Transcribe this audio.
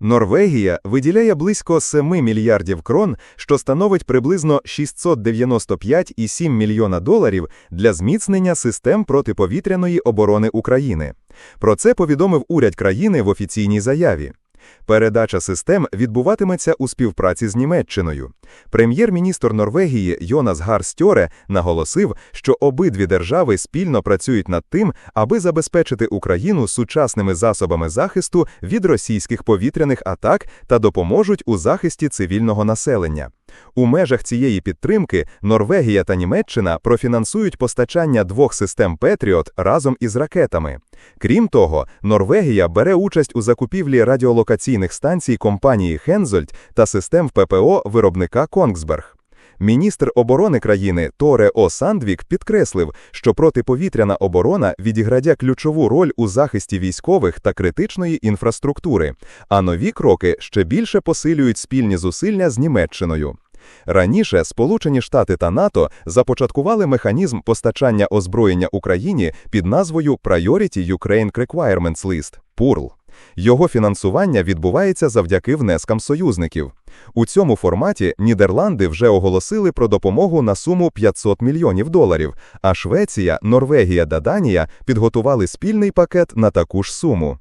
Норвегія виділяє близько 7 мільярдів крон, що становить приблизно 695,7 мільйона доларів для зміцнення систем протиповітряної оборони України. Про це повідомив уряд країни в офіційній заяві. Передача систем відбуватиметься у співпраці з Німеччиною. Прем'єр-міністр Норвегії Йонас Гар наголосив, що обидві держави спільно працюють над тим, аби забезпечити Україну сучасними засобами захисту від російських повітряних атак та допоможуть у захисті цивільного населення. У межах цієї підтримки Норвегія та Німеччина профінансують постачання двох систем Петріот разом із ракетами. Крім того, Норвегія бере участь у закупівлі радіолокаційних станцій компанії Хензольд та систем ППО виробника Конгсберг. Міністр оборони країни Торе О. Сандвік підкреслив, що протиповітряна оборона відіграє ключову роль у захисті військових та критичної інфраструктури, а нові кроки ще більше посилюють спільні зусилля з Німеччиною. Раніше Сполучені Штати та НАТО започаткували механізм постачання озброєння Україні під назвою Priority Ukraine Requirements List – PURL. Його фінансування відбувається завдяки внескам союзників. У цьому форматі Нідерланди вже оголосили про допомогу на суму 500 мільйонів доларів, а Швеція, Норвегія та Данія підготували спільний пакет на таку ж суму.